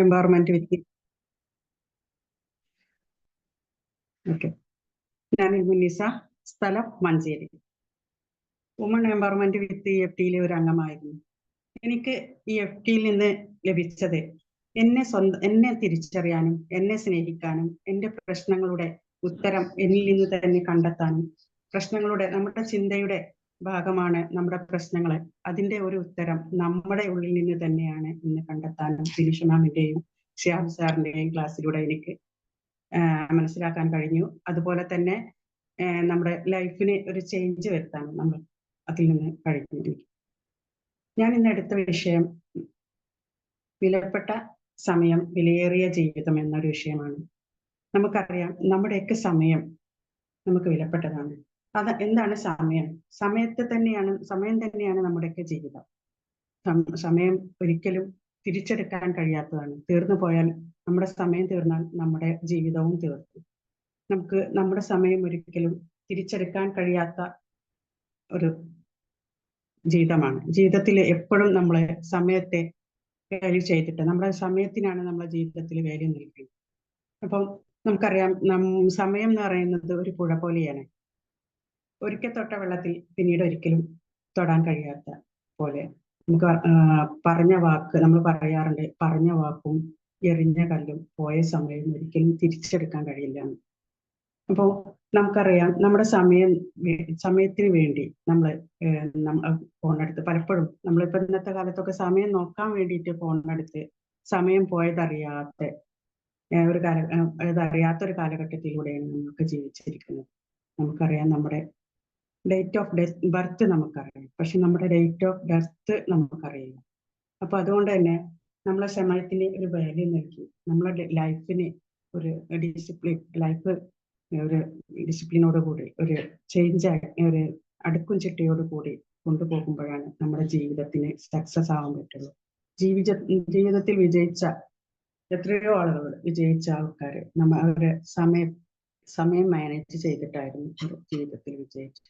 Empowerment വിത്ത് okay ഞാൻ മുന്നിസ സ്ഥലം Manjeri. Woman empowerment with F ടിയിലെ ഒരു അംഗമായിരുന്നു. എനിക്ക് ഈ എഫ് ടിയിൽ നിന്ന് ലഭിച്ചത് എന്നെ സ്വന്തം എന്നെ തിരിച്ചറിയാനും എന്നെ സ്നേഹിക്കാനും എന്റെ പ്രശ്നങ്ങളുടെ ഉത്തരം എന്നിൽ നിന്ന് തന്നെ കണ്ടെത്താനും പ്രശ്നങ്ങളുടെ നമ്മുടെ ചിന്തയുടെ ഭാഗമാണ് നമ്മുടെ പ്രശ്നങ്ങൾ അതിന്റെ ഒരു ഉത്തരം നമ്മുടെ ഉള്ളിൽ നിന്ന് തന്നെയാണ് ഇന്ന് കണ്ടെത്താനും സിനിഷ മാമിന്റെയും ശ്യാം സാറിന്റെയും ക്ലാസ്സിലൂടെ എനിക്ക് മനസ്സിലാക്കാൻ കഴിഞ്ഞു. അതുപോലെ തന്നെ നമ്മുടെ ലൈഫിനെ ഒരു ചേഞ്ച് വരുത്താനും നമ്മൾ അതിൽ നിന്ന് കഴിഞ്ഞു ഞാൻ ഇന്ന് എടുത്ത വിഷയം വിലപ്പെട്ട സമയം വിലയേറിയ ജീവിതം എന്നൊരു വിഷയമാണ്. നമുക്കറിയാം നമ്മുടെയൊക്കെ സമയം നമുക്ക് വിലപ്പെട്ടതാണ്. അത് എന്താണ് സമയം? സമയത്തെ തന്നെയാണ് സമയം തന്നെയാണ് നമ്മുടെയൊക്കെ ജീവിതം. സമയം ഒരിക്കലും തിരിച്ചെടുക്കാൻ കഴിയാത്തതാണ്. തീർന്നു പോയാൽ നമ്മുടെ സമയം തീർന്നാൽ നമ്മുടെ ജീവിതവും തീർന്നു നമുക്ക് നമ്മുടെ സമയം ഒരിക്കലും തിരിച്ചെടുക്കാൻ കഴിയാത്ത ഒരു ജീവിതമാണ്. ജീവിതത്തിൽ എപ്പോഴും നമ്മളെ സമയത്തെ വാല്യൂ ചെയ്തിട്ട് നമ്മുടെ സമയത്തിനാണ് നമ്മുടെ ജീവിതത്തിൽ വാല്യൂ നൽകുന്നത് അപ്പം നമുക്കറിയാം നം സമയം എന്ന് പറയുന്നത് ഒരു പുഴ പോലെയാണ്. ഒരിക്കൽ തൊട്ട വെള്ളത്തിൽ പിന്നീട് ഒരിക്കലും തൊടാൻ കഴിയാത്ത പോലെ. നമുക്ക് പറഞ്ഞ വാക്ക് നമ്മൾ പറയാറുണ്ട് പറഞ്ഞ വാക്കും എറിഞ്ഞ കല്ലും പോയ സമയം ഒരിക്കലും തിരിച്ചെടുക്കാൻ കഴിയില്ല അപ്പോൾ നമുക്കറിയാം നമ്മുടെ സമയം സമയത്തിന് വേണ്ടി നമ്മൾ ഫോണെടുത്ത് പലപ്പോഴും നമ്മളിപ്പോ ഇന്നത്തെ കാലത്തൊക്കെ സമയം നോക്കാൻ വേണ്ടിയിട്ട് ഫോണെടുത്ത് സമയം പോയതറിയാത്ത ഒരു കാല അതറിയാത്ത ഒരു കാലഘട്ടത്തിലൂടെയാണ് നമ്മളൊക്കെ ജീവിച്ചിരിക്കുന്നത്. നമുക്കറിയാം നമ്മുടെ ഡേറ്റ് ഓഫ് ഡെത്ത് ബർത്ത് നമുക്കറിയാം. പക്ഷെ നമ്മുടെ ഡേറ്റ് ഓഫ് ഡെത്ത് നമുക്കറിയില്ല. അപ്പൊ അതുകൊണ്ട് തന്നെ നമ്മളെ സമയത്തിന് ഒരു വാല്യൂ നൽകി. നമ്മളെ ലൈഫിന് ഒരു ഡിസിപ്ലിൻ ലൈഫ് ഒരു ഡിസിപ്ലിനോട് കൂടി ഒരു ചേഞ്ച് ഒരു അടുക്കും ചിട്ടയോട് കൂടി കൊണ്ടുപോകുമ്പോഴാണ് നമ്മുടെ ജീവിതത്തിന് സക്സസ് ആവാൻ പറ്റുള്ളൂ ജീവിത ജീവിതത്തിൽ വിജയിച്ച എത്രയോ ആളുകൾ വിജയിച്ച ആൾക്കാർ നമ്മ അവരുടെ സമയം സമയം മാനേജ് ചെയ്തിട്ടായിരുന്നു ജീവിതത്തിൽ വിജയിച്ചത്.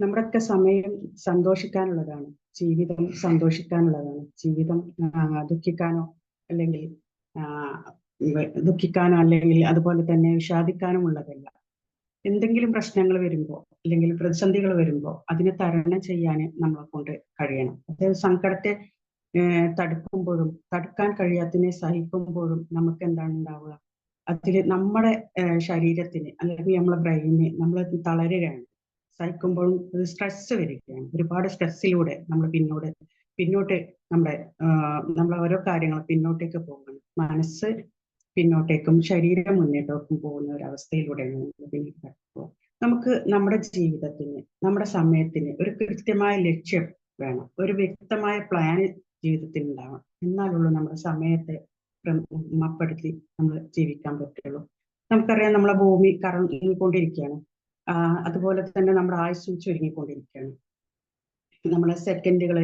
നമ്മുടെയൊക്കെ സമയം സന്തോഷിക്കാനുള്ളതാണ്. ജീവിതം സന്തോഷിക്കാനുള്ളതാണ്. ജീവിതം ദുഃഖിക്കാനോ അല്ലെങ്കിൽ ദുഃഖിക്കാനോ അല്ലെങ്കിൽ അതുപോലെ തന്നെ വിഷാദിക്കാനും ഉള്ളതല്ല എന്തെങ്കിലും പ്രശ്നങ്ങൾ വരുമ്പോൾ അല്ലെങ്കിൽ പ്രതിസന്ധികൾ വരുമ്പോൾ അതിനെ തരണം ചെയ്യാൻ നമ്മളെ കൊണ്ട് കഴിയണം. അതായത് സങ്കടത്തെ തടുക്കുമ്പോഴും തടുക്കാൻ കഴിയാത്തതിനെ സഹിക്കുമ്പോഴും നമുക്ക് എന്താണ് ഉണ്ടാവുക? അതിൽ നമ്മുടെ ശരീരത്തിന് അല്ലെങ്കിൽ നമ്മളെ ബ്രെയിന് നമ്മൾ തളരുകയാണ്. സഹിക്കുമ്പോഴും ഒരു സ്ട്രെസ് വരികയാണ്. ഒരുപാട് സ്ട്രെസ്സിലൂടെ നമ്മൾ പിന്നോട്ട് പിന്നോട്ട് നമ്മുടെ നമ്മൾ ഓരോ കാര്യങ്ങൾ പിന്നോട്ടേക്ക് പോകുന്നത് മനസ്സ് പിന്നോട്ടേക്കും ശരീരം മുന്നോട്ടേക്കും പോകുന്ന ഒരു അവസ്ഥയിലൂടെയാണ് നമ്മൾ പിന്നീട് നമുക്ക് നമ്മുടെ ജീവിതത്തിന് നമ്മുടെ സമയത്തിന് ഒരു കൃത്യമായ ലക്ഷ്യം വേണം. ഒരു വ്യക്തമായ പ്ലാൻ ജീവിതത്തിൽ ഉണ്ടാവണം എന്നാലുള്ളൂ നമ്മുടെ സമയത്തെ ക്രമപ്പെടുത്തി നമ്മൾ ജീവിക്കാൻ പറ്റുള്ളൂ. നമുക്കറിയാം നമ്മളെ ഭൂമി കറങ്ങിക്കൊണ്ടിരിക്കുകയാണ് അതുപോലെ തന്നെ നമ്മുടെ ആയുസ്സും ചുരുങ്ങിക്കൊണ്ടിരിക്കുകയാണ്. നമ്മളെ സെക്കൻഡുകൾ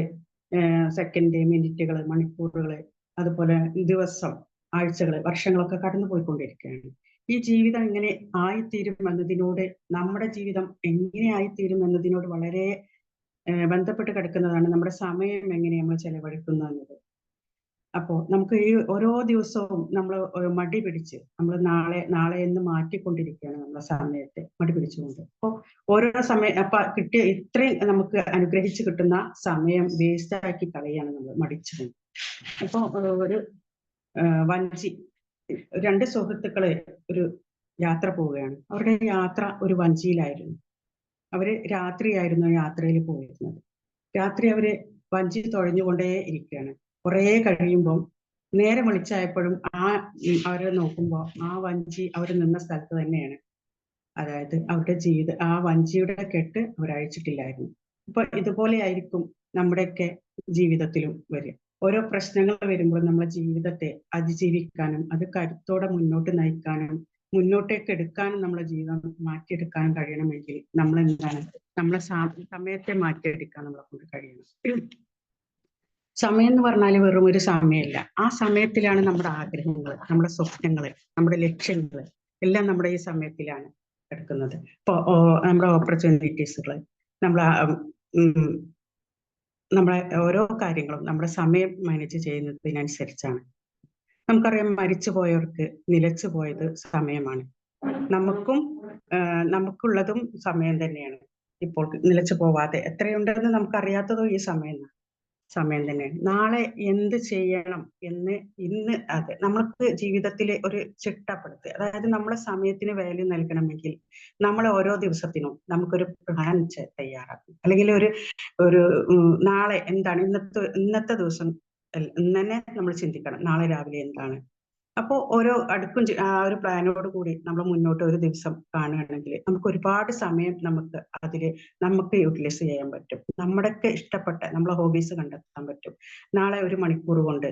സെക്കൻഡ് മിനിറ്റുകൾ മണിക്കൂറുകൾ അതുപോലെ ദിവസം ആഴ്ചകൾ വർഷങ്ങളൊക്കെ കടന്നു പോയിക്കൊണ്ടിരിക്കുകയാണ് ഈ ജീവിതം എങ്ങനെ ആയിത്തീരും എന്നതിനോട് നമ്മുടെ ജീവിതം എങ്ങനെ ആയിത്തീരും എന്നതിനോട് വളരെ ബന്ധപ്പെട്ട് കിടക്കുന്നതാണ് നമ്മുടെ സമയം എങ്ങനെ നമ്മൾ ചെലവഴിക്കുന്നു എന്നത് അപ്പോൾ നമുക്ക് ഈ ഓരോ ദിവസവും നമ്മൾ മടി പിടിച്ച് നമ്മൾ നാളെ നാളെ എന്ന് മാറ്റിക്കൊണ്ടിരിക്കുകയാണ് നമ്മുടെ സമയത്തെ മടി പിടിച്ചുകൊണ്ട്. അപ്പോൾ ഓരോ സമയം അപ്പൊ കിട്ടിയ ഇത്രയും നമുക്ക് അനുഗ്രഹിച്ച് കിട്ടുന്ന സമയം വേസ്റ്റ് ആക്കി കളയാണ് നമ്മൾ മടിച്ചുകൊണ്ട്. അപ്പോൾ ഒരു വഞ്ചി രണ്ട് സുഹൃത്തുക്കൾ ഒരു യാത്ര പോവുകയാണ്. അവരുടെ യാത്ര ഒരു വഞ്ചിയിലായിരുന്നു. അവർ രാത്രിയായിരുന്നു യാത്രയിൽ പോയിരുന്നത്. രാത്രി അവർ വഞ്ചി തുഴഞ്ഞുകൊണ്ടേ ഇരിക്കുകയാണ്. കുറെ കഴിയുമ്പോൾ നേരെ വിളിച്ചായപ്പോഴും ആ അവരെ നോക്കുമ്പോൾ ആ വഞ്ചി അവർ നിന്ന സ്ഥലത്ത് തന്നെയാണ്. അതായത് അവരുടെ ജീവിത ആ വഞ്ചിയുടെ കെട്ട് അവരഴിച്ചിട്ടില്ലായിരുന്നു അപ്പൊ ഇതുപോലെ ആയിരിക്കും നമ്മുടെയൊക്കെ ജീവിതത്തിലും വരിക. ഓരോ പ്രശ്നങ്ങൾ വരുമ്പോൾ നമ്മളെ ജീവിതത്തെ അതിജീവിക്കാനും അത് കരുത്തോടെ മുന്നോട്ട് നയിക്കാനും മുന്നോട്ടേക്ക് എടുക്കാനും നമ്മളെ ജീവിതം മാറ്റിയെടുക്കാനും കഴിയണമെങ്കിൽ നമ്മൾ എന്താണ് നമ്മളെ സമയത്തെ മാറ്റിയെടുക്കാൻ നമ്മളെ കൊണ്ട് കഴിയണം. സമയം എന്ന് പറഞ്ഞാൽ വെറും ഒരു സമയമല്ല ആ സമയത്തിലാണ് നമ്മുടെ ആഗ്രഹങ്ങൾ നമ്മുടെ സ്വപ്നങ്ങൾ നമ്മുടെ ലക്ഷ്യങ്ങൾ എല്ലാം നമ്മുടെ ഈ സമയത്തിലാണ് കിടക്കുന്നത്. ഇപ്പോൾ നമ്മുടെ ഓപ്പർച്യൂണിറ്റീസുകൾ നമ്മളെ നമ്മളെ ഓരോ കാര്യങ്ങളും നമ്മുടെ സമയം മാനേജ് ചെയ്യുന്നതിനനുസരിച്ചാണ്. നമുക്കറിയാം മരിച്ചു പോയവർക്ക് നിലച്ചു പോയത് സമയമാണ്. നമുക്കും നമുക്കുള്ളതും സമയം തന്നെയാണ്. ഇപ്പോൾ നിലച്ചു പോവാതെ എത്രയുണ്ടെന്ന് നമുക്കറിയാത്തതും ഈ സമയം സമയം തന്നെയാണ് നാളെ എന്ത് ചെയ്യണം എന്ന് ഇന്ന് അത് നമ്മൾക്ക് ജീവിതത്തിലെ ഒരു ചിട്ടപ്പെടുത്തുക അതായത് നമ്മളെ സമയത്തിന് വാല്യൂ നൽകണമെങ്കിൽ നമ്മൾ ഓരോ ദിവസത്തിനും നമുക്കൊരു പ്ലാൻ തയ്യാറാക്കും. അല്ലെങ്കിൽ ഒരു ഒരു നാളെ എന്താണ് ഇന്നത്തെ ഇന്നത്തെ ദിവസം ഇന്നെ നമ്മൾ ചിന്തിക്കണം നാളെ രാവിലെ എന്താണ് അപ്പോൾ ഓരോ അടുക്കും ആ ഒരു പ്ലാനോട് കൂടി നമ്മൾ മുന്നോട്ട് ഒരു ദിവസം കാണുകയാണെങ്കിൽ നമുക്ക് ഒരുപാട് സമയം നമുക്ക് അതിൽ നമുക്ക് യൂട്ടിലൈസ് ചെയ്യാൻ പറ്റും. നമ്മുടെയൊക്കെ ഇഷ്ടപ്പെട്ട നമ്മളെ ഹോബീസ് കണ്ടെത്താൻ പറ്റും. നാളെ ഒരു മണിക്കൂർ കൊണ്ട്.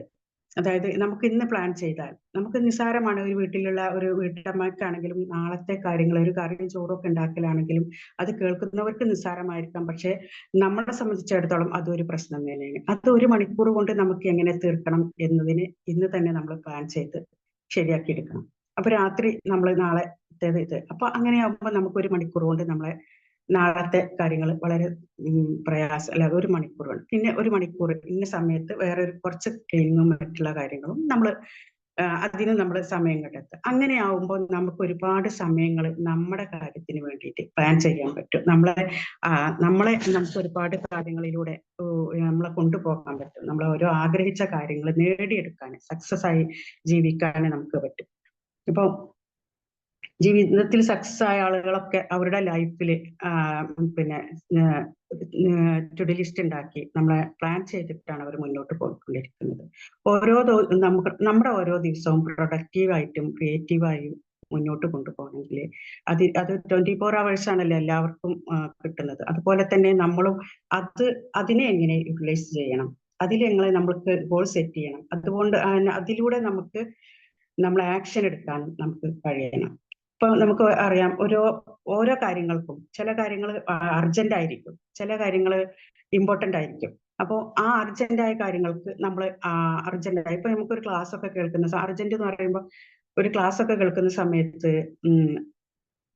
അതായത് നമുക്ക് ഇന്ന് പ്ലാൻ ചെയ്താൽ നമുക്ക് നിസ്സാരമാണ് ഒരു വീട്ടിലുള്ള ഒരു വീട്ടമ്മക്കാണെങ്കിലും നാളത്തെ കാര്യങ്ങൾ ഒരു കറിയും ചോറൊക്കെ ഉണ്ടാക്കലാണെങ്കിലും അത് കേൾക്കുന്നവർക്ക് നിസ്സാരമായിരിക്കാം. പക്ഷെ നമ്മളെ സംബന്ധിച്ചിടത്തോളം അതൊരു പ്രശ്നം തന്നെയാണ്. അത് ഒരു മണിക്കൂർ കൊണ്ട് നമുക്ക് എങ്ങനെ തീർക്കണം എന്നതിന് ഇന്ന് തന്നെ നമ്മൾ പ്ലാൻ ചെയ്ത് ശരിയാക്കി എടുക്കണം അപ്പൊ രാത്രി നമ്മൾ നാളെ ഇത്. അപ്പൊ അങ്ങനെയാകുമ്പോൾ നമുക്ക് ഒരു മണിക്കൂർ കൊണ്ട് നമ്മളെ നാളത്തെ കാര്യങ്ങൾ വളരെ പ്രയാസം അല്ല ഒരു മണിക്കൂർ വേണം പിന്നെ ഒരു മണിക്കൂർ ഇന്ന സമയത്ത് വേറെ കുറച്ച് ക്ലീനിങ്ങും മറ്റുള്ള കാര്യങ്ങളും നമ്മൾ അതിന് നമ്മൾ സമയം കണ്ടെത്തുക. അങ്ങനെ ആവുമ്പോൾ നമുക്ക് ഒരുപാട് സമയങ്ങൾ നമ്മുടെ കാര്യത്തിന് വേണ്ടിയിട്ട് പ്ലാൻ ചെയ്യാൻ പറ്റും. നമ്മളെ നമ്മളെ നമുക്ക് ഒരുപാട് കാര്യങ്ങളിലൂടെ നമ്മളെ കൊണ്ടുപോകാൻ പറ്റും. നമ്മൾ ഓരോ ആഗ്രഹിച്ച കാര്യങ്ങൾ നേടിയെടുക്കാൻ സക്സസ് ആയി ജീവിക്കാൻ നമുക്ക് പറ്റും. ഇപ്പൊ ജീവിതത്തിൽ സക്സസ് ആയ ആളുകളൊക്കെ അവരുടെ ലൈഫിൽ പിന്നെ ടു ലിസ്റ്റ് ഉണ്ടാക്കി നമ്മളെ പ്ലാൻ ചെയ്തിട്ടാണ് അവർ മുന്നോട്ട് പോയിക്കൊണ്ടിരിക്കുന്നത്. ഓരോ നമുക്ക് നമ്മുടെ ഓരോ ദിവസവും പ്രൊഡക്റ്റീവായിട്ടും ക്രിയേറ്റീവായും മുന്നോട്ട് കൊണ്ടുപോകണമെങ്കിൽ അത് അത് ട്വന്റി ഫോർ അവേഴ്സ് ആണല്ലോ എല്ലാവർക്കും കിട്ടുന്നത്. അതുപോലെ തന്നെ നമ്മളും അത് അതിനെ എങ്ങനെ യൂട്ടിലൈസ് ചെയ്യണം? അതിൽ എങ്ങനെ നമ്മൾക്ക് ഗോൾ സെറ്റ് ചെയ്യണം? അതുകൊണ്ട് അതിലൂടെ നമുക്ക് നമ്മൾ ആക്ഷൻ എടുക്കാനും നമുക്ക് കഴിയണം. ഇപ്പൊ നമുക്ക് അറിയാം ഓരോ ഓരോ കാര്യങ്ങൾക്കും ചില കാര്യങ്ങൾ അർജന്റ് ആയിരിക്കും ചില കാര്യങ്ങൾ ഇമ്പോർട്ടന്റ് ആയിരിക്കും. അപ്പോൾ ആ അർജന്റായ കാര്യങ്ങൾക്ക് നമ്മൾ അർജന്റ് ആയി ഇപ്പൊ നമുക്കൊരു ക്ലാസ് ഒക്കെ കേൾക്കുന്ന അർജന്റ് എന്ന് പറയുമ്പോൾ ഒരു ക്ലാസ് ഒക്കെ കേൾക്കുന്ന സമയത്ത്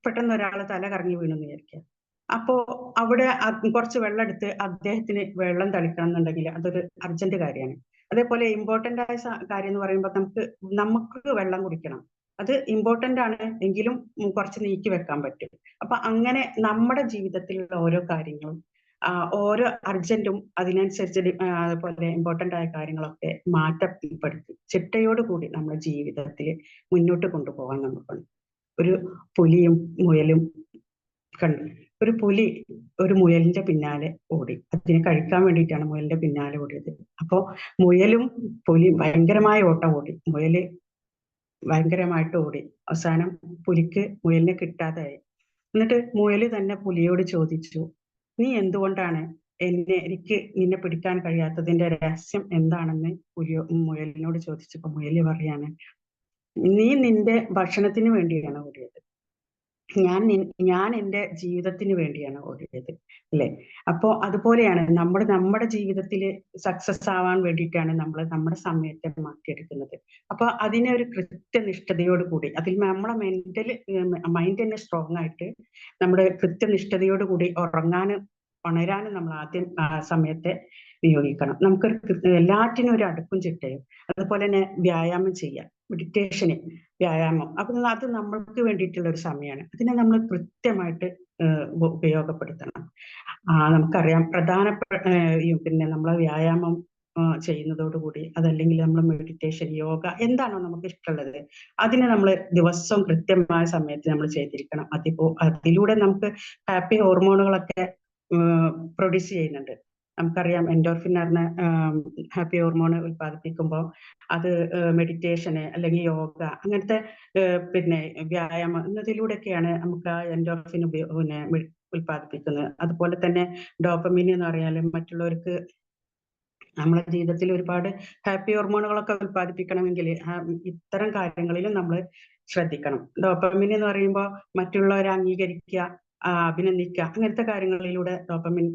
പെട്ടെന്ന് ഒരാൾ തല കറങ്ങി വീണു എന്ന് വിചാരിക്കുക. അപ്പോ അവിടെ കുറച്ച് വെള്ളം എടുത്ത് അദ്ദേഹത്തിന് വെള്ളം തളിക്കണം എന്നുണ്ടെങ്കിൽ അതൊരു അർജന്റ് കാര്യമാണ്. അതേപോലെ ഇമ്പോർട്ടന്റ് ആയ കാര്യം എന്ന് പറയുമ്പോൾ നമുക്ക് നമുക്ക് വെള്ളം കുടിക്കണം. അത് ഇമ്പോർട്ടന്റ് ആണ്. എങ്കിലും കുറച്ച് നീക്കി വെക്കാൻ പറ്റും. അപ്പൊ അങ്ങനെ നമ്മുടെ ജീവിതത്തിലുള്ള ഓരോ കാര്യങ്ങളും ഓരോ അർജന്റും അതിനനുസരിച്ച് അതുപോലെ ഇമ്പോർട്ടന്റ് ആയ കാര്യങ്ങളൊക്കെ മാറ്റപ്പെടുത്തി ചിട്ടയോടുകൂടി നമ്മുടെ ജീവിതത്തിൽ മുന്നോട്ട് കൊണ്ടുപോകാൻ നമുക്കുണ്ട് ഒരു പുലിയും മുയലും കണ്ടു ഒരു പുലി ഒരു മുയലിന്റെ പിന്നാലെ ഓടി. അതിനെ കഴിക്കാൻ വേണ്ടിയിട്ടാണ് മുയലിന്റെ പിന്നാലെ ഓടിയത്. അപ്പോ മുയലും പുലിയും ഭയങ്കരമായ ഓട്ടം ഓടി. മുയൽ ഭയങ്കരമായിട്ട് ഓടി. അവസാനം പുലിക്ക് മുയലിനെ കിട്ടാതായി. എന്നിട്ട് മുയൽ തന്നെ പുലിയോട് ചോദിച്ചു നീ എന്തുകൊണ്ടാണ് എന്നെ എനിക്ക് നിന്നെ പിടിക്കാൻ കഴിയാത്തതിന്റെ രഹസ്യം എന്താണെന്ന് പുലിയോ മുയലിനോട് ചോദിച്ചപ്പോ മുയൽ പറയാണ് നീ നിന്റെ ഭക്ഷണത്തിന് വേണ്ടിയാണ് ഓടിയത്. ഞാൻ ഞാൻ എന്റെ ജീവിതത്തിന് വേണ്ടിയാണ് ഓടിയത് അല്ലെ? അപ്പോ അതുപോലെയാണ് നമ്മൾ നമ്മുടെ ജീവിതത്തിൽ സക്സസ് ആവാൻ വേണ്ടിയിട്ടാണ് നമ്മൾ നമ്മുടെ സമയത്തെ മാറ്റിയെടുക്കുന്നത്. അപ്പൊ അതിനെ ഒരു കൃത്യനിഷ്ഠതയോട് കൂടി അതിൽ നമ്മളെ മെന്റൽ മൈൻഡ് തന്നെ സ്ട്രോങ് ആയിട്ട് നമ്മുടെ കൃത്യനിഷ്ഠതയോട് കൂടി ഉറങ്ങാനും ഉണരാനും നമ്മൾ ആദ്യം ആ സമയത്തെ വിനിയോഗിക്കണം. നമുക്കൊരു എല്ലാറ്റിനും ഒരു അടുക്കും ചിട്ടയും അതുപോലെ തന്നെ വ്യായാമം ചെയ്യാം മെഡിറ്റേഷന് വ്യായാമം. അപ്പൊ അത് നമ്മൾക്ക് വേണ്ടിയിട്ടുള്ള ഒരു സമയമാണ് അതിനെ നമ്മൾ കൃത്യമായിട്ട് ഉപയോഗപ്പെടുത്തണം. ആ നമുക്കറിയാം പ്രധാനപ്പെട്ട പിന്നെ നമ്മൾ വ്യായാമം ചെയ്യുന്നതോടുകൂടി അതല്ലെങ്കിൽ നമ്മൾ മെഡിറ്റേഷൻ യോഗ എന്താണോ നമുക്ക് ഇഷ്ടമുള്ളത് അതിനെ നമ്മൾ ദിവസവും കൃത്യമായ സമയത്ത് നമ്മൾ ചെയ്തിരിക്കണം. അതിപ്പോ അതിലൂടെ നമുക്ക് ഹാപ്പി ഹോർമോണുകളൊക്കെ പ്രൊഡ്യൂസ് ചെയ്യുന്നുണ്ട്. നമുക്കറിയാം എൻഡോർഫിൻ പറഞ്ഞ ഹാപ്പി ഹോർമോൺ ഉൽപ്പാദിപ്പിക്കുമ്പോൾ അത് മെഡിറ്റേഷന് അല്ലെങ്കിൽ യോഗ അങ്ങനത്തെ പിന്നെ വ്യായാമം എന്നതിലൂടെയൊക്കെയാണ് നമുക്ക് ആ എൻഡോർഫിൻ പിന്നെ ഉൽപ്പാദിപ്പിക്കുന്നത്. അതുപോലെ തന്നെ ഡോപ്പമിൻ എന്ന് പറഞ്ഞാൽ മറ്റുള്ളവർക്ക് നമ്മുടെ ജീവിതത്തിൽ ഒരുപാട് ഹാപ്പി ഹോർമോണുകളൊക്കെ ഉൽപ്പാദിപ്പിക്കണമെങ്കിൽ ഇത്തരം കാര്യങ്ങളിലും നമ്മൾ ശ്രദ്ധിക്കണം. ഡോപ്പമിൻ എന്ന് പറയുമ്പോൾ മറ്റുള്ളവരെ അംഗീകരിക്കുക അഭിനന്ദിക്കുക അങ്ങനത്തെ കാര്യങ്ങളിലൂടെ ഡോപ്പമിൻ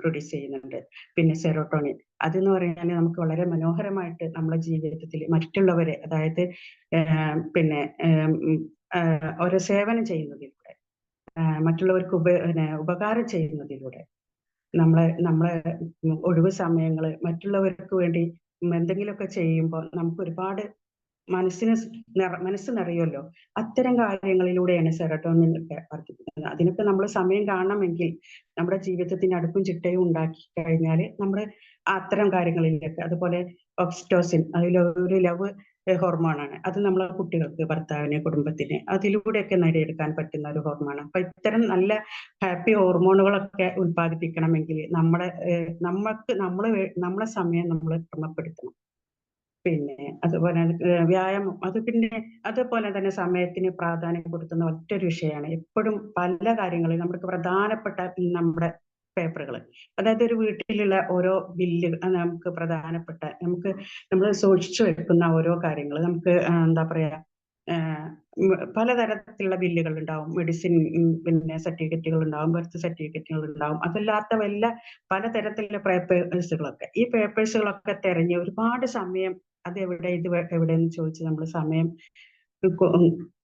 പ്രൊഡ്യൂസ് ചെയ്യുന്നുണ്ട്. പിന്നെ സെറോട്ടോണിൻ അതെന്ന് പറഞ്ഞാൽ നമുക്ക് വളരെ മനോഹരമായിട്ട് നമ്മുടെ ജീവിതത്തിൽ മറ്റുള്ളവരെ അതായത് പിന്നെ ഓരോ സേവനം ചെയ്യുന്നതിലൂടെ മറ്റുള്ളവർക്ക് ഉപ ഉപകാരം ചെയ്യുന്നതിലൂടെ നമ്മളെ നമ്മളെ ഒഴിവ് സമയങ്ങൾ മറ്റുള്ളവർക്ക് വേണ്ടി എന്തെങ്കിലുമൊക്കെ ചെയ്യുമ്പോൾ നമുക്ക് ഒരുപാട് മനസ്സിന് മനസ്സ് നിറയുമല്ലോ. അത്തരം കാര്യങ്ങളിലൂടെയാണ് സെറട്ടോണിൻ വർദ്ധിപ്പിക്കുന്നത്. അതിനൊക്കെ നമ്മൾ സമയം കാണണമെങ്കിൽ നമ്മുടെ ജീവിതത്തിന് അടുപ്പും ചിട്ടയും ഉണ്ടാക്കി കഴിഞ്ഞാൽ നമ്മൾ അത്തരം കാര്യങ്ങളിലൊക്കെ അതുപോലെ ഓക്സിറ്റോസിൻ ഒരു ലവ് ഹോർമോണാണ്. അത് നമ്മളെ കുട്ടികൾക്ക് ഭർത്താവിന് കുടുംബത്തിന് അതിലൂടെയൊക്കെ നേടിയെടുക്കാൻ പറ്റുന്ന ഒരു ഹോർമോണാണ്. അപ്പൊ ഇത്തരം നല്ല ഹാപ്പി ഹോർമോണുകളൊക്കെ ഉത്പാദിപ്പിക്കണമെങ്കിൽ നമ്മുടെ നമ്മൾക്ക് നമ്മൾ നമ്മളെ സമയം നമ്മൾ ക്രമപ്പെടുത്തണം. പിന്നെ അതുപോലെ വ്യായാമം. അത് പിന്നെ അതുപോലെ തന്നെ സമയത്തിന് പ്രാധാന്യം കൊടുക്കുന്ന മറ്റൊരു വിഷയമാണ്. എപ്പോഴും പല കാര്യങ്ങളും നമുക്ക് പ്രധാനപ്പെട്ട നമ്മുടെ പേപ്പറുകൾ അതായത് ഒരു വീട്ടിലുള്ള ഓരോ ബില്ല് നമുക്ക് പ്രധാനപ്പെട്ട നമുക്ക് നമ്മൾ സൂക്ഷിച്ചു വെക്കുന്ന ഓരോ കാര്യങ്ങൾ നമുക്ക് എന്താ പറയാ പലതരത്തിലുള്ള ബില്ലുകൾ ഉണ്ടാവും. മെഡിസിൻ പിന്നെ സർട്ടിഫിക്കറ്റുകൾ ഉണ്ടാവും. ബർത്ത് സർട്ടിഫിക്കറ്റുകൾ ഉണ്ടാവും. അതല്ലാത്ത വല്ല പലതരത്തിലുള്ള പേപ്പേഴ്സുകളൊക്കെ. ഈ പേപ്പേഴ്സുകളൊക്കെ തിരഞ്ഞ് ഒരുപാട് സമയം അത് എവിടെ ഇത് ചോദിച്ച് നമ്മൾ സമയം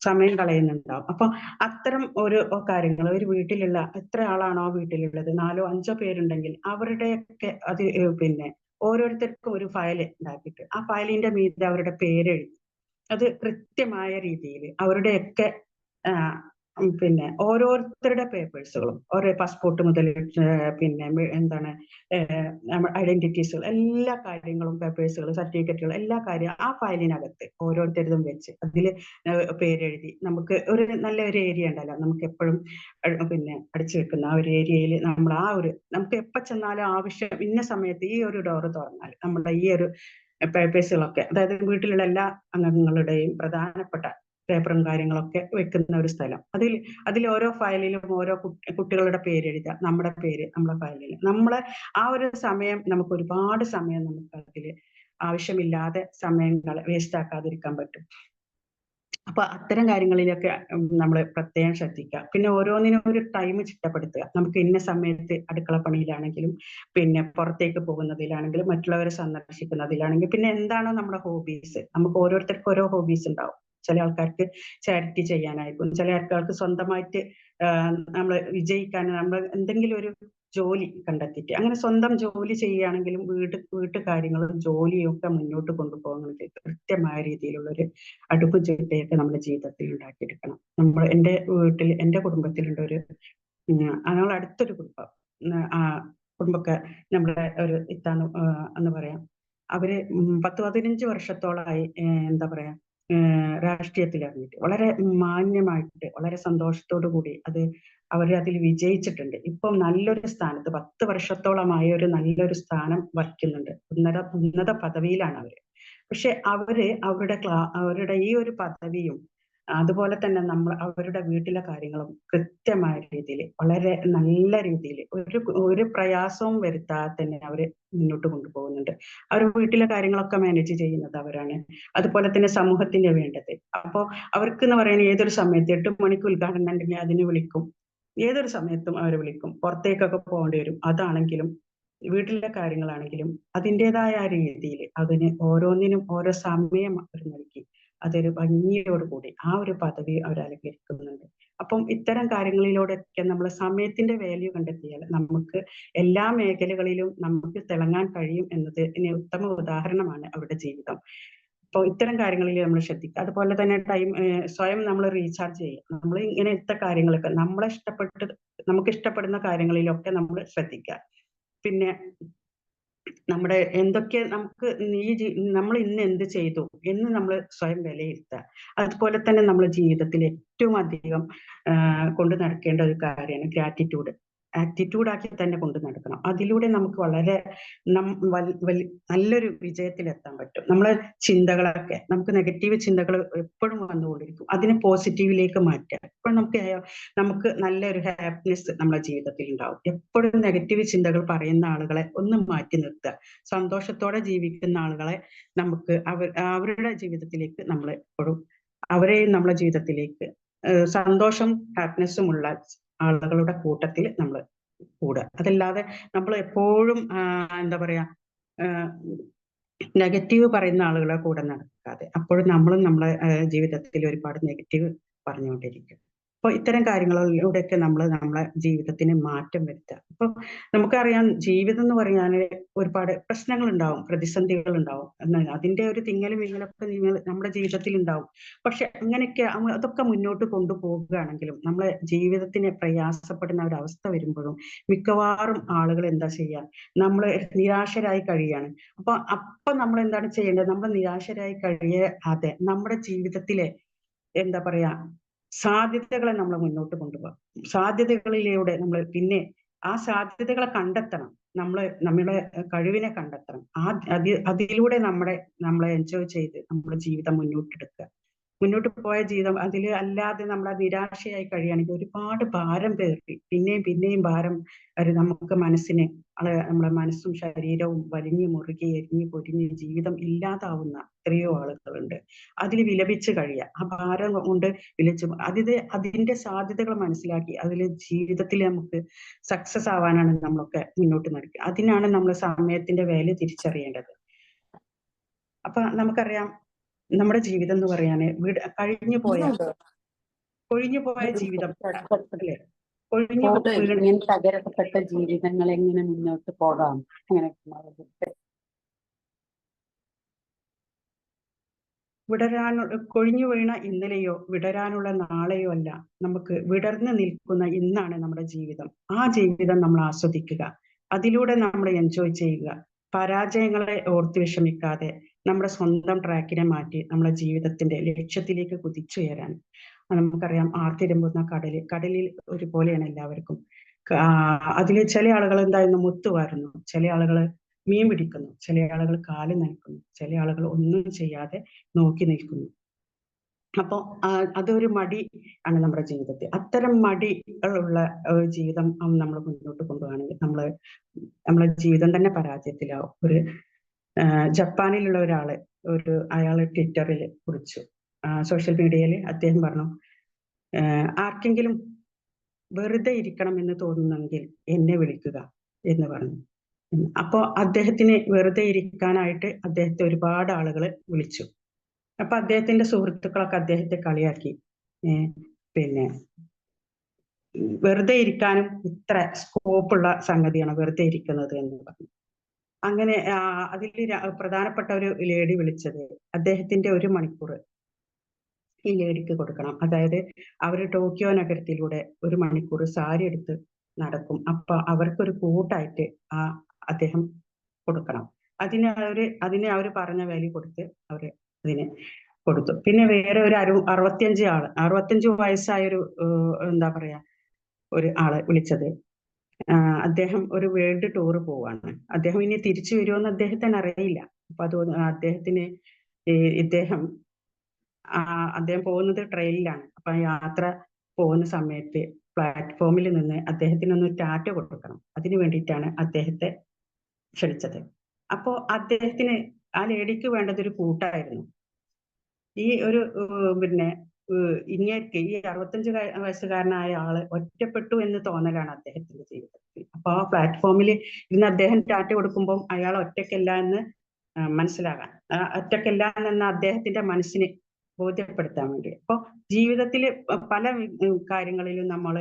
സമയം കളയുന്നുണ്ടാവും. അപ്പൊ അത്തരം ഒരു കാര്യങ്ങൾ ഒരു വീട്ടിലുള്ള എത്ര ആളാണോ വീട്ടിലുള്ളത്? നാലോ അഞ്ചോ പേരുണ്ടെങ്കിൽ അവരുടെയൊക്കെ അത് പിന്നെ ഓരോരുത്തർക്കും ഒരു ഫയൽ ഉണ്ടാക്കിയിട്ട് ആ ഫയലിന്റെ മീതെ അവരുടെ പേരെഴുതി. അത് കൃത്യമായ രീതിയിൽ അവരുടെയൊക്കെ പിന്നെ ഓരോരുത്തരുടെ പേപ്പേഴ്സുകളും ഓരോ പാസ്പോർട്ട് മുതൽ പിന്നെ എന്താണ് ഐഡന്റിറ്റീസുകൾ എല്ലാ കാര്യങ്ങളും പേപ്പേഴ്സുകൾ സർട്ടിഫിക്കറ്റുകൾ എല്ലാ കാര്യവും ആ ഫയലിനകത്ത് ഓരോരുത്തരുതും വെച്ച് അതിൽ പേരെഴുതി നമുക്ക് ഒരു നല്ല ഒരു ഏരിയ ഉണ്ടല്ലോ. നമുക്ക് എപ്പോഴും പിന്നെ അടിച്ചു വെക്കുന്ന ആ ഒരു ഏരിയയിൽ നമ്മൾ ആ ഒരു നമുക്ക് എപ്പോൾ ചെന്നാലും ആവശ്യം ഇന്ന സമയത്ത് ഈ ഒരു ഡോർ തുറന്നാൽ നമ്മുടെ ഈ ഒരു പേപ്പേഴ്സുകളൊക്കെ അതായത് വീട്ടിലുള്ള എല്ലാ അംഗങ്ങളുടെയും പ്രധാനപ്പെട്ട പേപ്പറും കാര്യങ്ങളൊക്കെ വെക്കുന്ന ഒരു സ്ഥലം. അതിൽ അതിൽ ഓരോ ഫയലിലും ഓരോ കുട്ടികളുടെ പേര് എഴുതുക നമ്മുടെ പേര് നമ്മുടെ ഫയലിൽ. നമ്മളെ ആ ഒരു സമയം നമുക്ക് ഒരുപാട് സമയം നമുക്ക് അതിൽ ആവശ്യമില്ലാതെ സമയങ്ങൾ വേസ്റ്റ് ആക്കാതിരിക്കാൻ പറ്റും. അപ്പൊ അത്തരം കാര്യങ്ങളിലൊക്കെ നമ്മൾ പ്രത്യേകം ശ്രദ്ധിക്കുക. പിന്നെ ഓരോന്നിനും ഒരു ടൈം ചിട്ടപ്പെടുത്തുക. നമുക്ക് ഇന്ന സമയത്ത് അടുക്കള പണിയിലാണെങ്കിലും പിന്നെ പുറത്തേക്ക് പോകുന്നതിലാണെങ്കിലും മറ്റുള്ളവരെ സന്ദർശിക്കുന്നതിലാണെങ്കിലും പിന്നെ എന്താണോ നമ്മുടെ ഹോബീസ് നമുക്ക് ഓരോരുത്തർക്കും ഓരോ ഹോബീസ് ഉണ്ടാവും. ചില ആൾക്കാർക്ക് ചാരിറ്റി ചെയ്യാനായിരിക്കും. ചില ആൾക്കാർക്ക് സ്വന്തമായിട്ട് നമ്മൾ വിജയിക്കാൻ നമ്മൾ എന്തെങ്കിലും ഒരു ജോലി കണ്ടെത്തിയിട്ട് അങ്ങനെ സ്വന്തം ജോലി ചെയ്യുകയാണെങ്കിലും വീട് വീട്ടു കാര്യങ്ങളും ജോലിയും ഒക്കെ മുന്നോട്ട് കൊണ്ടുപോകണമെങ്കിൽ കൃത്യമായ രീതിയിലുള്ള ഒരു അടുപ്പ് ചിട്ടയൊക്കെ നമ്മുടെ ജീവിതത്തിൽ ഉണ്ടാക്കിയെടുക്കണം. നമ്മൾ എന്റെ വീട്ടിൽ എന്റെ കുടുംബത്തിലുണ്ട് ഒരു ഞങ്ങൾ അടുത്തൊരു കുടുംബം ആ കുടുംബക്കാർ നമ്മുടെ ഒരു ഇത്താന്ന് എന്ന് പറയാം. അവർ പത്ത് പതിനഞ്ച് വർഷത്തോളമായി എന്താ പറയാ രാഷ്ട്രീയത്തിൽ ഇറങ്ങിയിട്ട് വളരെ മാന്യമായിട്ട് വളരെ സന്തോഷത്തോടു കൂടി അത് അവർ അതിൽ വിജയിച്ചിട്ടുണ്ട്. ഇപ്പം നല്ലൊരു സ്ഥാനത്ത് പത്ത് വർഷത്തോളമായ ഒരു നല്ലൊരു സ്ഥാനം വഹിക്കുന്നുണ്ട്. ഉന്നത ഉന്നത പദവിയിലാണ് അവർ പക്ഷെ അവർ അവരുടെ ക്ലാ അവരുടെ ഈ ഒരു പദവിയും അതുപോലെ തന്നെ നമ്മൾ അവരുടെ വീട്ടിലെ കാര്യങ്ങളും കൃത്യമായ രീതിയിൽ വളരെ നല്ല രീതിയിൽ ഒരു ഒരു പ്രയാസവും വരുത്താതെ തന്നെ അവർ മുന്നോട്ട് കൊണ്ടുപോകുന്നുണ്ട്. അവർ വീട്ടിലെ കാര്യങ്ങളൊക്കെ മാനേജ് ചെയ്യുന്നത് അവരാണ്. അതുപോലെ തന്നെ സമൂഹത്തിന് വേണ്ടത്. അപ്പോൾ അവർക്ക് എന്ന് പറയുന്നത് ഏതൊരു സമയത്ത് എട്ട് മണിക്ക് ഉദ്ഘാടനം ഉണ്ടെങ്കിൽ അതിന് വിളിക്കും. ഏതൊരു സമയത്തും അവർ വിളിക്കും. പുറത്തേക്കൊക്കെ പോകേണ്ടി വരും. അതാണെങ്കിലും വീട്ടിലെ കാര്യങ്ങളാണെങ്കിലും അതിന്റെതായ രീതിയിൽ അതിന് ഓരോന്നിനും ഓരോ സമയം അവർ നൽകി. അതൊരു ഭംഗിയോടുകൂടി ആ ഒരു പദവി അവർ അലങ്കരിക്കുന്നുണ്ട് അപ്പം ഇത്തരം കാര്യങ്ങളിലൂടെയൊക്കെ നമ്മൾ സമയത്തിന്റെ വാല്യൂ കണ്ടെത്തിയാൽ നമുക്ക് എല്ലാ മേഖലകളിലും നമുക്ക് തിളങ്ങാൻ കഴിയും എന്നതിന് ഉത്തമ ഉദാഹരണമാണ് അവരുടെ ജീവിതം. അപ്പോൾ ഇത്തരം കാര്യങ്ങളിൽ നമ്മൾ ശ്രദ്ധിക്കുക. അതുപോലെ തന്നെ ടൈം സ്വയം നമ്മൾ റീചാർജ് ചെയ്യുക. നമ്മൾ ഇങ്ങനത്തെ കാര്യങ്ങളൊക്കെ നമ്മളെ ഇഷ്ടപ്പെട്ട് നമുക്ക് ഇഷ്ടപ്പെടുന്ന കാര്യങ്ങളിലൊക്കെ നമ്മൾ ശ്രദ്ധിക്കുക. പിന്നെ നമ്മുടെ എന്തൊക്കെ നമുക്ക് ഈ നമ്മൾ ഇന്ന് എന്ത് ചെയ്തു എന്ന് നമ്മൾ സ്വയം വിലയിരുത്തുക. അതുപോലെ തന്നെ നമ്മുടെ ജീവിതത്തിൽ ഏറ്റവും അധികം കൊണ്ട് നടക്കേണ്ട ഒരു കാര്യമാണ് ഗ്രാറ്റിറ്റ്യൂഡ് ആറ്റിറ്റ്യൂഡ് ആക്കി തന്നെ കൊണ്ടു നടക്കണം. അതിലൂടെ നമുക്ക് വളരെ നല്ലൊരു വിജയത്തിൽ എത്താൻ പറ്റും. നമ്മളെ ചിന്തകളൊക്കെ നമുക്ക് നെഗറ്റീവ് ചിന്തകൾ എപ്പോഴും വന്നുകൊണ്ടിരിക്കും. അതിനെ പോസിറ്റീവിലേക്ക് മാറ്റുക എപ്പോഴും നമുക്ക് നമുക്ക് നല്ലൊരു ഹാപ്പിനെസ് നമ്മുടെ ജീവിതത്തിൽ ഉണ്ടാവും. എപ്പോഴും നെഗറ്റീവ് ചിന്തകൾ പറയുന്ന ആളുകളെ ഒന്ന് മാറ്റി നിർത്തുക. സന്തോഷത്തോടെ ജീവിക്കുന്ന ആളുകളെ നമുക്ക് അവർ അവരുടെ ജീവിതത്തിലേക്ക് നമ്മൾ എപ്പോഴും അവരെയും നമ്മുടെ ജീവിതത്തിലേക്ക് സന്തോഷം ഹാപ്പിനെസ്സും ഉള്ള ആളുകളുടെ കൂട്ടത്തിൽ നമ്മൾ കൂടുക. അതല്ലാതെ നമ്മൾ എപ്പോഴും എന്താ പറയാ നെഗറ്റീവ് പറയുന്ന ആളുകളെ കൂടെ നടക്കാതെ അപ്പോഴും നമ്മളും നമ്മളെ ജീവിതത്തിൽ ഒരുപാട് നെഗറ്റീവ് പറഞ്ഞുകൊണ്ടിരിക്കും. അപ്പോൾ ഇത്തരം കാര്യങ്ങളിലൂടെയൊക്കെ നമ്മൾ നമ്മളെ ജീവിതത്തിന് മാറ്റം വരുത്തുക. അപ്പോൾ നമുക്കറിയാം ജീവിതം എന്ന് പറഞ്ഞാൽ ഒരുപാട് പ്രശ്നങ്ങൾ ഉണ്ടാവും പ്രതിസന്ധികൾ ഉണ്ടാവും അതിന്റെ ഒരു തിങ്ങലും വിങ്ങലൊക്കെ നിങ്ങൾ നമ്മുടെ ജീവിതത്തിൽ ഉണ്ടാവും പക്ഷെ അങ്ങനെയൊക്കെ അതൊക്കെ മുന്നോട്ട് കൊണ്ടുപോകുകയാണെങ്കിലും നമ്മളെ ജീവിതത്തിനെ പ്രയാസപ്പെടുന്ന ഒരു അവസ്ഥ വരുമ്പോഴും മിക്കവാറും ആളുകൾ എന്താ ചെയ്യുക? നമ്മൾ നിരാശരായി കഴിയാണ് അപ്പൊ അപ്പൊ നമ്മൾ എന്താണ് ചെയ്യേണ്ടത്? നമ്മൾ നിരാശരായി കഴിയാതെ നമ്മുടെ ജീവിതത്തിലെ എന്താ പറയാ സാധ്യതകളെ നമ്മൾ മുന്നോട്ട് കൊണ്ടുപോകാം സാധ്യതകളിലൂടെ നമ്മൾ പിന്നെ ആ സാധ്യതകളെ കണ്ടെത്തണം. നമ്മൾ നമ്മളെ കഴിവിനെ കണ്ടെത്തണം. ആ അതിലൂടെ നമ്മുടെ നമ്മളെ എൻജോയ് ചെയ്ത് നമ്മുടെ ജീവിതം മുന്നോട്ടെടുക്കുക. മുന്നോട്ട് പോയ ജീവിതം അതിൽ അല്ലാതെ നമ്മൾ നിരാശയായി കഴിയുകയാണെങ്കിൽ ഒരുപാട് ഭാരം പേറി പിന്നെയും പിന്നെയും ഭാരം ഒരു നമുക്ക് മനസ്സിനെ നമ്മുടെ മനസ്സും ശരീരവും വലിഞ്ഞു മുറുകി എരിഞ്ഞു പൊരിഞ്ഞ് ജീവിതം ഇല്ലാതാവുന്ന എത്രയോ ആളുകളുണ്ട്. അതിൽ വിലപിച്ച് കഴിയുക. ആ ഭാരം കൊണ്ട് വിലച്ച് അതിത് അതിന്റെ സാധ്യതകൾ മനസ്സിലാക്കി അതിൽ ജീവിതത്തിൽ നമുക്ക് സക്സസ് ആവാനാണ് നമ്മളൊക്കെ മുന്നോട്ട് നടക്കുക. അതിനാണ് നമ്മൾ സമയത്തിന്റെ വില തിരിച്ചറിയേണ്ടത്. അപ്പൊ നമുക്കറിയാം നമ്മുടെ ജീവിതം എന്ന് പറയാന് വീട് കഴിഞ്ഞു പോയ കൊഴിഞ്ഞു പോയ ജീവിതം അല്ലേ? കൊഴിഞ്ഞു തകരപ്പെട്ട ജീവിതങ്ങൾ എങ്ങനെ മുന്നോട്ട് പോകാം? അങ്ങനെ വിടരാനുള്ള കൊഴിഞ്ഞു വീണ ഇന്നലെയോ വിടരാനുള്ള നാളെയോ അല്ല നമുക്ക് വിടർന്നു നിൽക്കുന്ന ഇന്നാണ് നമ്മുടെ ജീവിതം. ആ ജീവിതം നമ്മൾ ആസ്വദിക്കുക. അതിലൂടെ നമ്മൾ എൻജോയ് ചെയ്യുക. പരാജയങ്ങളെ ഓർത്ത് വിഷമിക്കാതെ നമ്മുടെ സ്വന്തം ട്രാക്കിനെ മാറ്റി നമ്മുടെ ജീവിതത്തിന്റെ ലക്ഷ്യത്തിലേക്ക് കുതിച്ചുയരാൻ. നമുക്കറിയാം ആർത്തിരമ്പുന്ന കടൽ കടലിൽ ഒരുപോലെയാണ് എല്ലാവർക്കും. അതിൽ ചില ആളുകൾ എന്തായിരുന്നു? മുത്തുവാരുന്നു ചില ആളുകൾ മീൻ പിടിക്കുന്നു. ചില ആളുകൾ കാൽ നനക്കുന്നു ചില ആളുകൾ ഒന്നും ചെയ്യാതെ നോക്കി നിൽക്കുന്നു. അപ്പോ അതൊരു മടി ആണ് നമ്മുടെ ജീവിതത്തിൽ. അത്തരം മടികളുള്ള ജീവിതം നമ്മൾ മുന്നോട്ട് കൊണ്ടുപോകുകയാണെങ്കിൽ നമ്മൾ നമ്മളെ ജീവിതം തന്നെ പരാജയത്തിലാവും. ഒരു ജപ്പാനിലുള്ള ഒരാൾ ഒരു അയാൾ ട്വിറ്ററിൽ കുറിച്ചു. സോഷ്യൽ മീഡിയയിൽ അദ്ദേഹം പറഞ്ഞു ആർക്കെങ്കിലും വെറുതെ ഇരിക്കണം എന്ന് തോന്നുന്നെങ്കിൽ എന്നെ വിളിക്കുക എന്ന് പറഞ്ഞു. അപ്പോൾ അദ്ദേഹത്തിന് വെറുതെ ഇരിക്കാനായിട്ട് അദ്ദേഹത്തെ ഒരുപാട് ആളുകൾ വിളിച്ചു. അപ്പൊ അദ്ദേഹത്തിന്റെ സുഹൃത്തുക്കളൊക്കെ അദ്ദേഹത്തെ കളിയാക്കി. പിന്നെ വെറുതെ ഇരിക്കാനും ഇത്ര സ്കോപ്പുള്ള സംഗതിയാണ് വെറുതെ ഇരിക്കുന്നത് എന്ന് പറഞ്ഞു. അങ്ങനെ അതിൽ പ്രധാനപ്പെട്ട ഒരു ലേഡി വിളിച്ചത്. അദ്ദേഹത്തിന്റെ ഒരു മണിക്കൂർ ഈ ലേഡിക്ക് കൊടുക്കണം. അതായത് അവർ ടോക്കിയോ നഗരത്തിലൂടെ ഒരു മണിക്കൂർ സാരി എടുത്ത് നടക്കും. അപ്പൊ അവർക്കൊരു കൂട്ടായിട്ട് ആ അദ്ദേഹം കൊടുക്കണം. അതിന് അവർ അതിന് അവർ പറഞ്ഞ വാല്യൂ കൊടുത്ത് അവർ അതിന് കൊടുത്തു. പിന്നെ വേറെ ഒരു അറു അറുപത്തിയഞ്ച് ആൾ അറുപത്തിയഞ്ച് വയസ്സായ ഒരു എന്താ പറയാ ഒരു ആൾ വിളിച്ചത്. അദ്ദേഹം ഒരു വേൾഡ് ടൂർ പോവാണ്. അദ്ദേഹം ഇനി തിരിച്ചു വരുമെന്ന് അദ്ദേഹത്തിന് അറിയില്ല. അപ്പൊ അത് അദ്ദേഹത്തിന് ഇദ്ദേഹം അദ്ദേഹം പോകുന്നത് ട്രെയിനിലാണ്. അപ്പൊ യാത്ര പോകുന്ന സമയത്ത് പ്ലാറ്റ്ഫോമിൽ നിന്ന് അദ്ദേഹത്തിന് ഒന്ന് ടാറ്റ കൊടുക്കണം. അതിനു വേണ്ടിയിട്ടാണ് അദ്ദേഹത്തെ ക്ഷണിച്ചത്. അപ്പോ അദ്ദേഹത്തിന് ആ ലേഡിക്ക് വേണ്ടത് ഒരു കൂട്ടായിരുന്നു. ഈ ഒരു പിന്നെ ഇങ്ങേക്ക് ഈ അറുപത്തഞ്ച് വയസ്സുകാരനായ ആൾ ഒറ്റപ്പെട്ടു എന്ന് തോന്നലാണ് അദ്ദേഹത്തിന്റെ ജീവിതത്തിൽ. അപ്പൊ ആ പ്ലാറ്റ്ഫോമിൽ ഇന്ന് അദ്ദേഹം ടാറ്റ കൊടുക്കുമ്പോൾ അയാൾ ഒറ്റയ്ക്കല്ല എന്ന് മനസ്സിലാകാൻ ഒറ്റയ്ക്കല്ല എന്ന അദ്ദേഹത്തിന്റെ മനസ്സിന് ബോധ്യപ്പെടുത്താൻ വേണ്ടി. അപ്പൊ ജീവിതത്തിൽ പല കാര്യങ്ങളിലും നമ്മൾ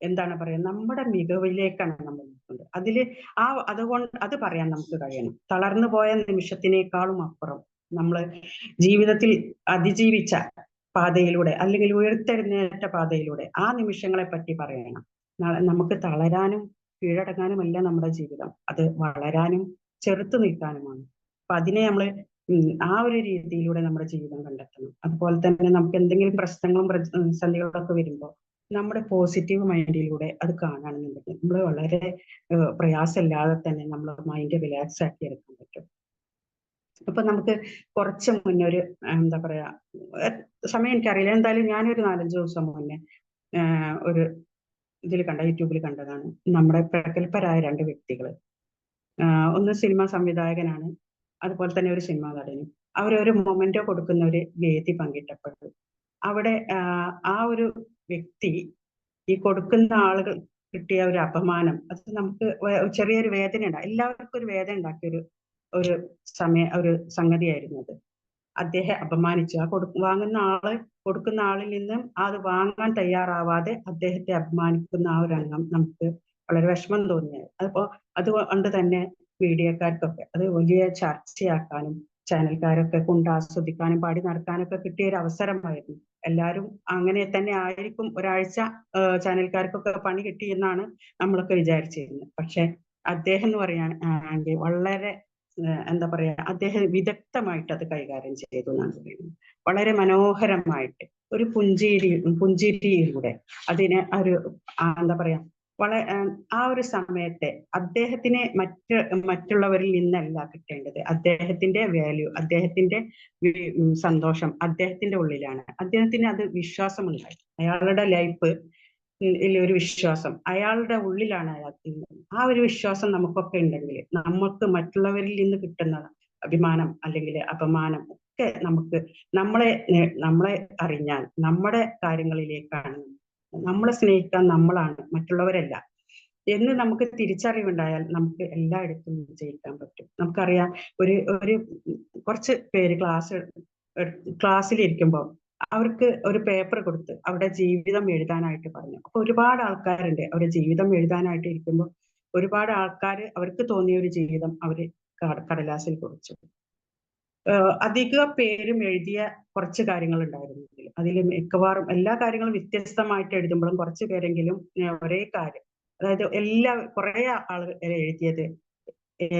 എന്താണ് പറയുക നമ്മുടെ മികവിലേക്കാണ് നമ്മൾ നിൽക്കുന്നത്. അതിൽ ആ അതുകൊണ്ട് അത് പറയാൻ നമുക്ക് കഴിയണം. തളർന്നു പോയ നിമിഷത്തിനേക്കാളും അപ്പുറം നമ്മൾ ജീവിതത്തിൽ അതിജീവിച്ച പാതയിലൂടെ അല്ലെങ്കിൽ ഉയർത്തെഴുന്നേറ്റ പാതയിലൂടെ ആ നിമിഷങ്ങളെ പറ്റി പറയണം. നമുക്ക് തളരാനും കീഴടങ്ങാനുമല്ല നമ്മുടെ ജീവിതം. അത് വളരാനും ചെറുത്തു നിൽക്കാനുമാണ്. അപ്പൊ അതിനെ നമ്മൾ ആ ഒരു രീതിയിലൂടെ നമ്മുടെ ജീവിതം കണ്ടെത്തണം. അതുപോലെ തന്നെ നമുക്ക് എന്തെങ്കിലും പ്രശ്നങ്ങളും പ്രതിസന്ധികളൊക്കെ വരുമ്പോൾ നമ്മുടെ പോസിറ്റീവ് മൈൻഡിലൂടെ അത് കാണുകയാണെന്നുണ്ടെങ്കിൽ നമ്മൾ വളരെ പ്രയാസമില്ലാതെ തന്നെ നമ്മൾ മൈൻഡ് റിലാക്സ് ആക്കി എടുക്കാൻ പറ്റും. അപ്പൊ നമുക്ക് കുറച്ച് മുന്നേ ഒരു എന്താ പറയാ സമയം എനിക്കറിയില്ല. എന്തായാലും ഞാനൊരു നാലഞ്ച് ദിവസം മുന്നേ ഒരു ഇതിൽ കണ്ട യൂട്യൂബിൽ കണ്ടതാണ്. നമ്മുടെ പ്രഗത്ഭരായ രണ്ട് വ്യക്തികൾ ഒന്ന് സിനിമാ സംവിധായകനാണ്. അതുപോലെ തന്നെ ഒരു സിനിമാ നടനും. അവരൊരു മൊമെന്റോ കൊടുക്കുന്ന ഒരു വേദി പങ്കിട്ടപ്പോഴും അവിടെ ആ ഒരു വ്യക്തി ഈ കൊടുക്കുന്ന ആളുകൾ കിട്ടിയ ഒരു അപമാനം അത് നമുക്ക് ചെറിയൊരു വേദന ഉണ്ടാകും എല്ലാവർക്കും ഒരു വേദന ഉണ്ടാക്കിയ ഒരു ഒരു സമയ ഒരു സംഗതിയായിരുന്നു അത്. അദ്ദേഹം അപമാനിച്ചു. ആ കൊടു വാങ്ങുന്ന ആൾ കൊടുക്കുന്ന ആളിൽ നിന്നും അത് വാങ്ങാൻ തയ്യാറാവാതെ അദ്ദേഹത്തെ അപമാനിക്കുന്ന ആ ഒരു രംഗം നമുക്ക് വളരെ വിഷമം തോന്നിയത് അതിപ്പോ അതുകൊണ്ട് തന്നെ മീഡിയക്കാർക്കൊക്കെ അത് വലിയ ചർച്ചയാക്കാനും ചാനൽക്കാരൊക്കെ കൊണ്ട് ആസ്വദിക്കാനും പാടി നടക്കാനൊക്കെ കിട്ടിയ ഒരു അവസരമായിരുന്നു. എല്ലാവരും അങ്ങനെ തന്നെ ആയിരിക്കും ഒരാഴ്ച ചാനൽക്കാർക്കൊക്കെ പണി കിട്ടി എന്നാണ് നമ്മളൊക്കെ വിചാരിച്ചിരുന്നത്. പക്ഷെ അദ്ദേഹം എന്ന് പറയാൻ ആണെങ്കിൽ വളരെ എന്താ പറയാ അദ്ദേഹം വിദഗ്ധമായിട്ട് അത് കൈകാര്യം ചെയ്തു എന്നാണ് പറയുന്നത്. വളരെ മനോഹരമായിട്ട് ഒരു പുഞ്ചിരി പുഞ്ചിരിയിലൂടെ അതിനെ ഒരു എന്താ പറയാ വളരെ ആ ഒരു സമയത്തെ അദ്ദേഹത്തിനെ മറ്റ് മറ്റുള്ളവരിൽ നിന്നല്ല കിട്ടേണ്ടത്. അദ്ദേഹത്തിന്റെ വാല്യൂ അദ്ദേഹത്തിന്റെ സന്തോഷം അദ്ദേഹത്തിന്റെ ഉള്ളിലാണ്. അദ്ദേഹത്തിന് അത് വിശ്വാസമുണ്ടായി. അയാളുടെ ലൈഫ് ഒരു വിശ്വാസം. അയാളുടെ ഉള്ളിലാണ് അയാൾക്ക് ആ ഒരു വിശ്വാസം നമുക്കൊക്കെ ഉണ്ടെങ്കിൽ നമുക്ക് മറ്റുള്ളവരിൽ നിന്ന് കിട്ടുന്ന അഭിമാനം അല്ലെങ്കിൽ അപമാനം ഒക്കെ നമുക്ക് നമ്മളെ നമ്മളെ അറിഞ്ഞാൽ നമ്മുടെ കാര്യങ്ങളിലേക്കാണ് നമ്മളെ സ്നേഹിക്കാൻ നമ്മളാണ് മറ്റുള്ളവരല്ല എന്ന് നമുക്ക് തിരിച്ചറിവുണ്ടായാൽ നമുക്ക് എല്ലായിടത്തും വിജയിക്കാൻ പറ്റും. നമുക്കറിയാം ഒരു ഒരു കുറച്ച് പേര് ക്ലാസ് ക്ലാസ്സിലിരിക്കുമ്പോൾ അവർക്ക് ഒരു പേപ്പർ കൊടുത്ത് അവരുടെ ജീവിതം എഴുതാനായിട്ട് പറഞ്ഞു. അപ്പൊ ഒരുപാട് ആൾക്കാരുണ്ട് അവരുടെ ജീവിതം എഴുതാനായിട്ട് ഇരിക്കുമ്പോൾ ഒരുപാട് ആൾക്കാർ അവർക്ക് തോന്നിയ ഒരു ജീവിതം അവർ കടലാസിൽ കുറിച്ചു. അധിക പേരും എഴുതിയ കുറച്ച് കാര്യങ്ങൾ ഉണ്ടായിരുന്നു അതിൽ മിക്കവാറും എല്ലാ കാര്യങ്ങളും വ്യത്യസ്തമായിട്ട് എഴുതുമ്പോഴും കുറച്ച് പേരെങ്കിലും ഒരേ കാര്യം അതായത് എല്ലാ കുറെ ആളുകൾ എഴുതിയത്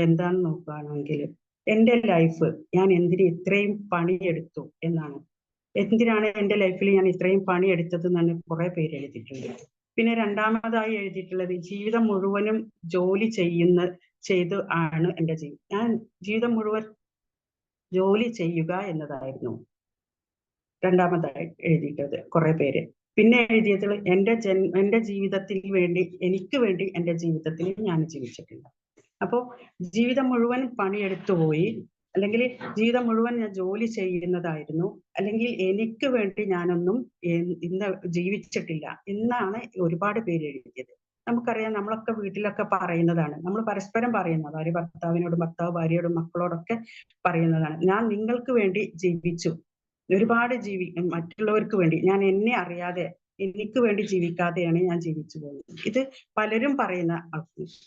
എന്താന്ന് നോക്കുകയാണെങ്കിൽ എന്റെ ലൈഫ് ഞാൻ എന്തിന് ഇത്രയും പണിയെടുത്തു എന്നാണ്. എന്തിനാണ് എന്റെ ലൈഫിൽ ഞാൻ ഇത്രയും പണി എന്നാണ് കുറെ പേര് എഴുതിയിട്ടുണ്ട്. പിന്നെ രണ്ടാമതായി എഴുതിയിട്ടുള്ളത് ജീവിതം മുഴുവനും ജോലി ചെയ്യുന്ന ചെയ്ത് ആണ് എന്റെ ജീവിതം ഞാൻ ജീവിതം മുഴുവൻ ജോലി ചെയ്യുക എന്നതായിരുന്നു രണ്ടാമതായി എഴുതിയിട്ടത് കുറെ പേര്. പിന്നെ എഴുതിയത് എന്റെ ജൻ എന്റെ ജീവിതത്തിന് വേണ്ടി എനിക്ക് വേണ്ടി എന്റെ ജീവിതത്തിൽ ഞാൻ ജീവിച്ചിട്ടില്ല അപ്പോൾ ജീവിതം മുഴുവൻ പണിയെടുത്തു പോയി അല്ലെങ്കിൽ ജീവിതം മുഴുവൻ ഞാൻ ജോലി ചെയ്യുന്നതായിരുന്നു. അല്ലെങ്കിൽ എനിക്ക് വേണ്ടി ഞാനൊന്നും ഇന്ന് ജീവിച്ചിട്ടില്ല എന്നാണ് ഒരുപാട് പേര് എഴുതിയത്. നമുക്കറിയാം നമ്മളൊക്കെ വീട്ടിലൊക്കെ പറയുന്നതാണ്. നമ്മൾ പരസ്പരം പറയുന്ന ഭാര്യ ഭർത്താവിനോടും ഭർത്താവ് ഭാര്യയോടും മക്കളോടൊക്കെ പറയുന്നതാണ്. ഞാൻ നിങ്ങൾക്ക് വേണ്ടി ജീവിച്ചു. ഒരുപാട് ജീവി മറ്റുള്ളവർക്ക് വേണ്ടി. ഞാൻ എന്നെ അറിയാതെ എനിക്ക് വേണ്ടി ജീവിക്കാതെയാണ് ഞാൻ ജീവിച്ചു പോകുന്നത്. ഇത് പലരും പറയുന്ന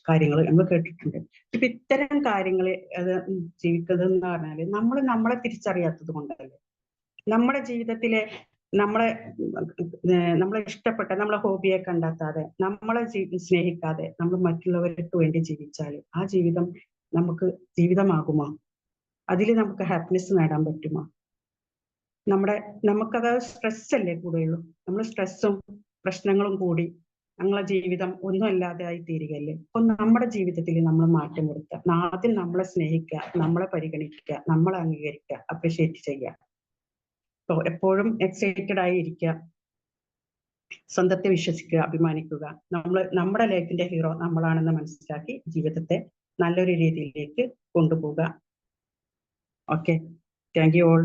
കാര്യങ്ങൾ നമ്മൾ കേട്ടിട്ടുണ്ട്. ഇപ്പൊ ഇത്തരം കാര്യങ്ങൾ ജീവിക്കുന്നത് എന്ന് പറഞ്ഞാൽ നമ്മൾ നമ്മളെ തിരിച്ചറിയാത്തത് കൊണ്ടല്ലേ? നമ്മുടെ ജീവിതത്തിലെ നമ്മളെ നമ്മളെ ഇഷ്ടപ്പെട്ട നമ്മളെ ഹോബിയെ കണ്ടെത്താതെ നമ്മളെ സ്നേഹിക്കാതെ നമ്മൾ മറ്റുള്ളവർക്ക് വേണ്ടി ജീവിച്ചാൽ ആ ജീവിതം നമുക്ക് ജീവിതമാകുമോ? അതിൽ നമുക്ക് ഹാപ്പിനെസ് നേടാൻ പറ്റുമോ? നമ്മുടെ നമുക്കത് സ്ട്രെസ് അല്ലേ കൂടുകയുള്ളൂ നമ്മൾ സ്ട്രെസ്സും പ്രശ്നങ്ങളും കൂടി ഞങ്ങളെ ജീവിതം ഒന്നുമല്ലാതെ ആയി തീരുകയല്ലേ? അപ്പൊ നമ്മുടെ ജീവിതത്തിൽ നമ്മൾ മാറ്റം വരുത്തുക ആദ്യം നമ്മളെ സ്നേഹിക്കുക നമ്മളെ പരിഗണിക്കുക നമ്മളെ അംഗീകരിക്കുക അപ്രിഷിയേറ്റ് ചെയ്യുക. ഇപ്പൊ എപ്പോഴും എക്സൈറ്റഡ് ആയി ഇരിക്കുക. സ്വന്തത്തെ വിശ്വസിക്കുക അഭിമാനിക്കുക. നമ്മൾ നമ്മുടെ ലൈഫിന്റെ ഹീറോ നമ്മളാണെന്ന് മനസ്സിലാക്കി ജീവിതത്തെ നല്ലൊരു രീതിയിലേക്ക് കൊണ്ടുപോവുക. Okay thank you all